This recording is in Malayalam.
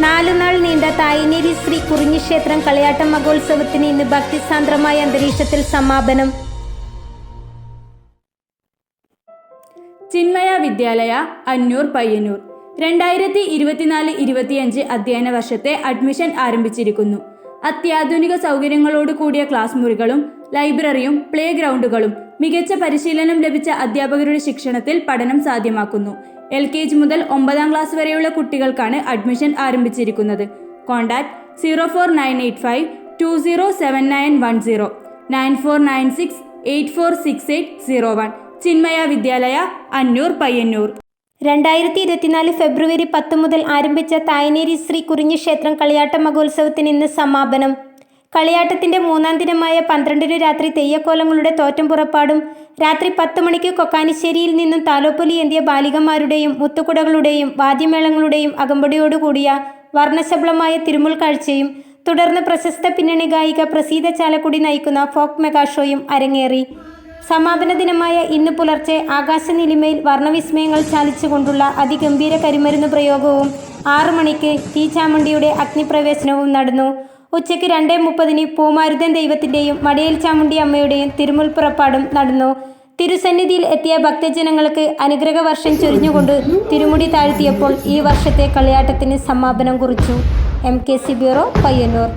നാലുനാൾ നീണ്ട തായനേരി ശ്രീ കുറിഞ്ഞിക്ഷേത്രം കളിയാട്ട മഹോത്സവത്തിന് ഇന്ന് ഭക്തിസാന്ദ്രമായ അന്തരീക്ഷത്തിൽ സമാപനം. ചിന്മയ വിദ്യാലയ അന്നൂർ പയ്യന്നൂർ. രണ്ടായിരത്തി ഇരുപത്തിനാല് ഇരുപത്തിയഞ്ച് അധ്യയന വർഷത്തെ അഡ്മിഷൻ ആരംഭിച്ചിരിക്കുന്നു. അത്യാധുനിക സൗകര്യങ്ങളോട് കൂടിയ ക്ലാസ് മുറികളും ലൈബ്രറിയും പ്ലേ ഗ്രൗണ്ടുകളും മികച്ച പരിശീലനം ലഭിച്ച അധ്യാപകരുടെ ശിക്ഷണത്തിൽ പഠനം സാധ്യമാക്കുന്നു. എൽ കെ ജി മുതൽ ഒമ്പതാം ക്ലാസ് വരെയുള്ള കുട്ടികൾക്കാണ് അഡ്മിഷൻ ആരംഭിച്ചിരിക്കുന്നത്. Contact zero four nine eight five two zero seven nine one zero nine four nine six eight four six eight zero one. Chinmaya Vidyalaya Annur Payyanur. രണ്ടായിരത്തി ഇരുപത്തിനാല് ഫെബ്രുവരി പത്ത് മുതൽ ആരംഭിച്ച തായനേരി ശ്രീ കുറിഞ്ഞിക്ഷേത്രം കളിയാട്ട മഹോത്സവത്തിന് ഇന്ന് സമാപനം. കളിയാട്ടത്തിന്റെ മൂന്നാം ദിനമായ പന്ത്രണ്ടിനു രാത്രി തെയ്യക്കോലങ്ങളുടെ തോറ്റം പുറപ്പാടും രാത്രി പത്ത് മണിക്ക് കൊക്കാനിശ്ശേരിയിൽ നിന്നും താലോപ്പൊലി എന്തിയ ബാലികമാരുടെയും മുത്തുകുടകളുടെയും വാദ്യമേളങ്ങളുടെയും അകമ്പടിയോടുകൂടിയ വർണശബളമായ തിരുമുൽ കാഴ്ചയും തുടർന്ന് പ്രശസ്ത പിന്നണി ഗായിക പ്രസീത ചാലക്കുടി നയിക്കുന്ന ഫോക്ക് മെഗാഷോയും അരങ്ങേറി. സമാപന ദിനമായ ഇന്ന് പുലർച്ചെ ആകാശനിലിമയിൽ വർണവിസ്മയങ്ങൾ ചാലിച്ചുകൊണ്ടുള്ള അതിഗംഭീര കരിമരുന്ന് പ്രയോഗവും ആറു മണിക്ക് തീച്ചാമുണ്ടിയുടെ അഗ്നിപ്രവേശനവും നടന്നു. ഉച്ചയ്ക്ക് രണ്ടേ മുപ്പതിന് പൂമാരുതൻ ദൈവത്തിന്റെയും മടിയൽ ചാമുണ്ടി അമ്മയുടെയും തിരുമുൽപ്പുറപ്പാടും നടന്നു. തിരുസന്നിധിയിൽ എത്തിയ ഭക്തജനങ്ങൾക്ക് അനുഗ്രഹ വർഷം ചൊരിഞ്ഞുകൊണ്ട് തിരുമുടി താഴ്ത്തിയപ്പോൾ ഈ വർഷത്തെ കളിയാട്ടത്തിന് സമാപനം കുറിച്ചു. M K C bureau Payyanur.